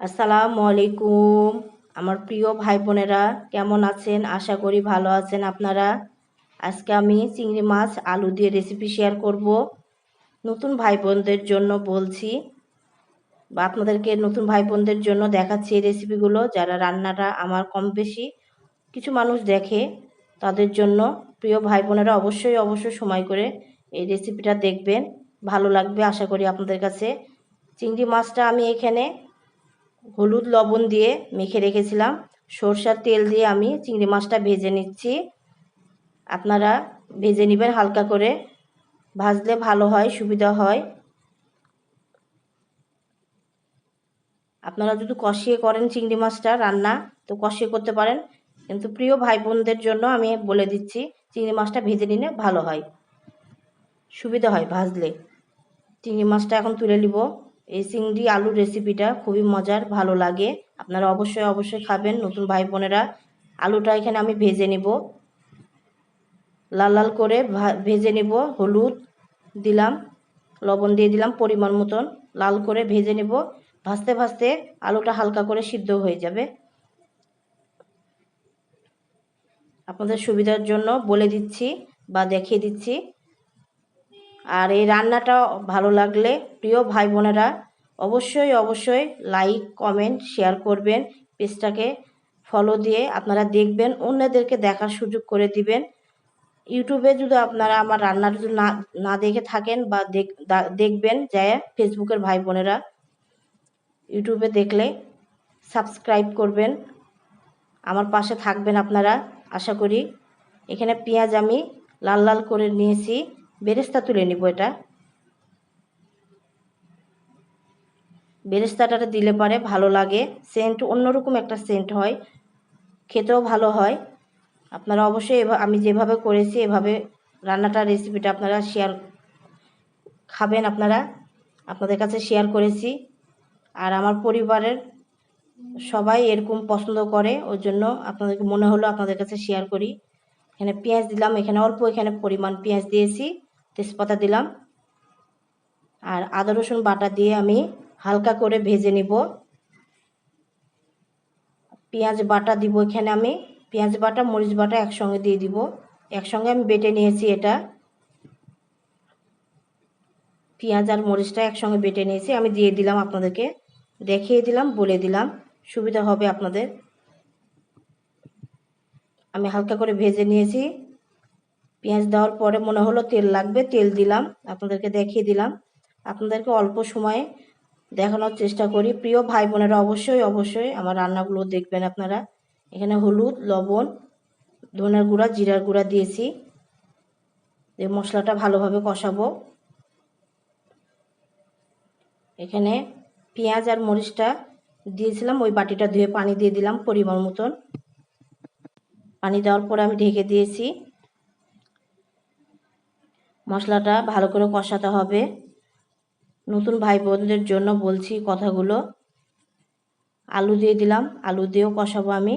আসসালামু আলাইকুম আমার প্রিয় ভাই বোনেরা কেমন আছেন? আশা করি ভালো আছেন আপনারা। আজকে আমি চিংড়ি মাছ, আলু দিয়ে রেসিপি শেয়ার করব। নতুন ভাই বোনদের জন্য বলছি, বা আপনাদেরকে নতুন ভাই বোনদের জন্য দেখাচ্ছি এই রেসিপিগুলো যারা রান্নাটা আমার কম বেশি কিছু মানুষ দেখে, তাদের জন্য প্রিয় ভাই বোনেরা অবশ্যই অবশ্যই সময় করে এই রেসিপিটা দেখবেন। ভালো লাগবে আশা করি আপনাদের কাছে। চিংড়ি মাছটা আমি এখানে হলুদ লবণ দিয়ে মেখে রেখেছিলাম। সরষার তেল দিয়ে আমি চিংড়ি মাছটা ভেজে নিচ্ছি। আপনারা ভেজে নেবেন হালকা করে। ভাজলে ভালো হয়, সুবিধা হয়। আপনারা যদি কষিয়ে করেন চিংড়ি মাছটা রান্না, তো কষিয়ে করতে পারেন। কিন্তু প্রিয় ভাই বোনদের জন্য আমি বলে দিচ্ছি, চিংড়ি মাছটা ভেজে নিলে ভালো হয়। সুবিধা হয় ভাজলে। চিংড়ি মাছটা এখন তুলে নিব। এই চিংড়ি আলুর রেসিপিটা খুবই মজার, ভালো লাগে। আপনারা অবশ্যই অবশ্যই খাবেন। নতুন ভাই বোনেরা, আলুটা এখানে আমি ভেজে নিব। লাল লাল করে ভেজে নিব। হলুদ দিলাম, লবণ দিয়ে দিলাম পরিমাণ মতন। লাল করে ভেজে নেব। ভাজতে ভাজতে আলুটা হালকা করে সিদ্ধ হয়ে যাবে। আপনাদের সুবিধার জন্য বলে দিচ্ছি বা দেখিয়ে দিচ্ছি। আর এই রান্নাটা ভালো লাগলে প্রিয় ভাই বোনেরা অবশ্যই অবশ্যই লাইক কমেন্ট শেয়ার করবেন। পেজটাকে ফলো দিয়ে আপনারা দেখবেন, অন্যদেরকে দেখার সুযোগ করে দিবেন। ইউটিউবে যদি আপনারা আমার রান্নার যদি না না দেখে থাকেন বা দেখবেন যায় ফেসবুকের ভাই বোনেরা ইউটিউবে দেখলে সাবস্ক্রাইব করবেন। আমার পাশে থাকবেন আপনারা, আশা করি। এখানে পেঁয়াজ আমি লাল লাল করে নিয়েছি। বেরেস্তা তুলে নিব এটা। বেরেস্তাটা দিলে পরে ভালো লাগে। সেন্ট অন্যরকম একটা সেন্ট হয়। খেতেও ভালো হয়। আপনারা অবশ্যই আমি যেভাবে করেছি, এভাবে রান্নাটা রেসিপিটা আপনারা শেয়ার খাবেন আপনারা। আপনাদের কাছে শেয়ার করেছি। আর আমার পরিবারের সবাই এরকম পছন্দ করে ওই জন্য আপনাদেরকে মনে হলো আপনাদের কাছে শেয়ার করি। এখানে পেঁয়াজ দিলাম, এখানে অল্প এখানে পরিমাণ পেঁয়াজ দিয়েছি। তেজপাতা দিলাম। আর আদা, রসুন বাটা দিয়ে আমি হালকা করে ভেজে নিব। পেঁয়াজ বাটা দিব এখানে আমি। পেঁয়াজ বাটা, মরিচ বাটা একসঙ্গে দিয়ে দিব। একসঙ্গে আমি বেটে নিয়েছি এটা। পেঁয়াজ আর মরিচটা একসঙ্গে বেটে নিয়েছি। আমি দিয়ে দিলাম আপনাদেরকে। দেখিয়ে দিলাম, বলে দিলাম। সুবিধা হবে আপনাদের। আমি হালকা করে ভেজে নিয়েছি। পেঁয়াজ দেওয়ার পরে মনে হলো তেল লাগবে, তেল দিলাম, আপনাদেরকে দেখিয়ে দিলাম। আপনাদেরকে অল্প সময়ে দেখানোর চেষ্টা করি। প্রিয় ভাই বোনেরা অবশ্যই অবশ্যই আমার রান্নাগুলো দেখবেন আপনারা। এখানে হলুদ, লবণ ধনের গুঁড়া, জিরার গুঁড়া দিয়েছি। এই মশলাটা ভালোভাবে কষাবো। এখানে পেঁয়াজ আর মরিচটা দিয়েছিলাম, ওই বাটিটা ধুয়ে পানি দিয়ে দিলাম পরিমাণ মতন। পানি দেওয়ার পরে আমি ঢেকে দিয়েছি। মশলাটা ভালো করে কষাতে হবে। নতুন ভাই বোনদের জন্য বলছি কথাগুলো। আলু দিয়ে দিলাম, আলু দিয়েও কষাবো আমি।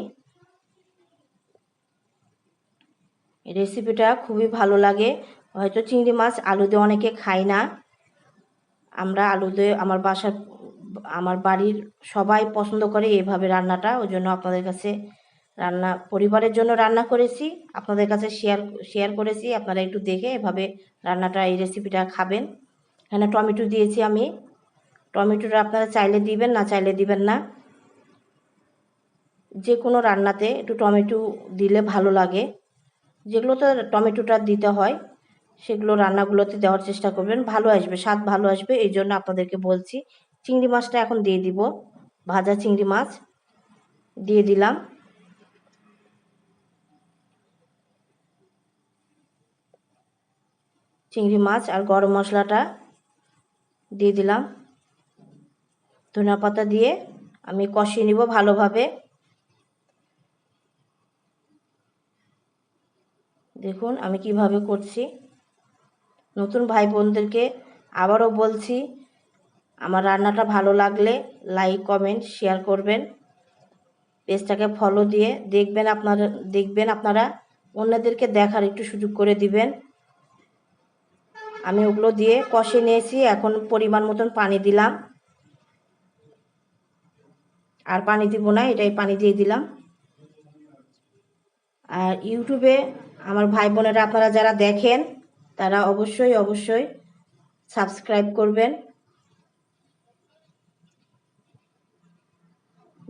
রেসিপিটা খুবই ভালো লাগে। হয়তো চিংড়ি মাছ আলু দিয়ে অনেকে খায় না। আমরা আলু দিয়ে আমার বাসার, আমার বাড়ির সবাই পছন্দ করে এভাবে রান্নাটা, ওই জন্য আপনাদের কাছে রান্না, পরিবারের জন্য রান্না করেছি, আপনাদের কাছে শেয়ার শেয়ার করেছি, আপনারা একটু দেখে এভাবে রান্নাটা, এই রেসিপিটা খাবেন। এখানে টমেটো দিয়েছি আমি। টমেটোটা আপনারা চাইলে দিবেন, না চাইলে দিবেন না। যে কোনো রান্নাতে একটু টমেটো দিলে ভালো লাগে। যেগুলোতে টমেটোটা দিতে হয়, সেগুলো রান্নাগুলোতে দেওয়ার চেষ্টা করবেন। ভালো আসবে, স্বাদ ভালো আসবে, এই জন্য আপনাদেরকে বলছি। চিংড়ি মাছটা এখন দিয়ে দিব, ভাজা চিংড়ি মাছ। দিয়ে দিলাম। চিংড়ি মাছ আর গরম মশলাটা দিয়ে দিলাম। ধনিয়া পাতা দিয়ে আমি কষিয়ে নিব ভালোভাবে। দেখুন আমি কীভাবে করছি। নতুন ভাই বোনদেরকে আবারও বলছি, আমার রান্নাটা ভালো লাগলে লাইক, কমেন্ট, শেয়ার করবেন। পেজটাকে ফলো দিয়ে দেখবেন আপনারা দেখবেন আপনারা অন্যদেরকে দেখার একটু সুযোগ করে দিবেন। আমি ওগুলো দিয়ে কষে নিয়েছি, এখন পরিমাণ মতন পানি দিলাম। আর পানি দিব না, এটাই পানি দিয়ে দিলাম। আর ইউটিউবে আমার ভাই বোনেরা আপনারা যারা দেখেন, তারা অবশ্যই অবশ্যই সাবস্ক্রাইব করবেন।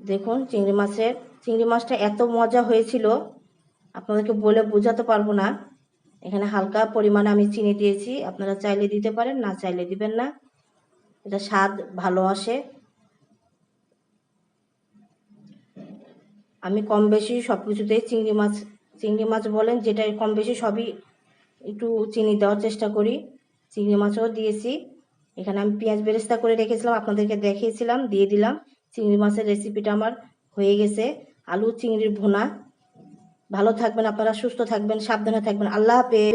দেখুন চিংড়ি মাছের, চিংড়ি মাছটা এত মজা হয়েছিল, আপনাদেরকে বলে বোঝাতে পারব না। এখানে হালকা পরিমাণে আমি চিনি দিয়েছি। আপনারা চাইলে দিতে পারেন, না চাইলে দিবেন না। এটা স্বাদ ভালো আসে। আমি কম বেশি সব কিছুতেই চিংড়ি মাছ চিংড়ি মাছ বলেন, যেটা কম বেশি সবই একটু চিনি দেওয়ার চেষ্টা করি। চিংড়ি মাছও দিয়েছি। এখানে আমি পেঁয়াজ বেরেস্তা করে রেখেছিলাম, আপনাদেরকে দেখিয়েছিলাম, দিয়ে দিলাম। চিংড়ি মাছের রেসিপিটা আমার হয়ে গেছে। আলু, চিংড়ির ভুনা। ভালো থাকবেন আপনারা সুস্থ থাকবেন সাবধানে থাকবেন। আল্লাহ হাফেজ।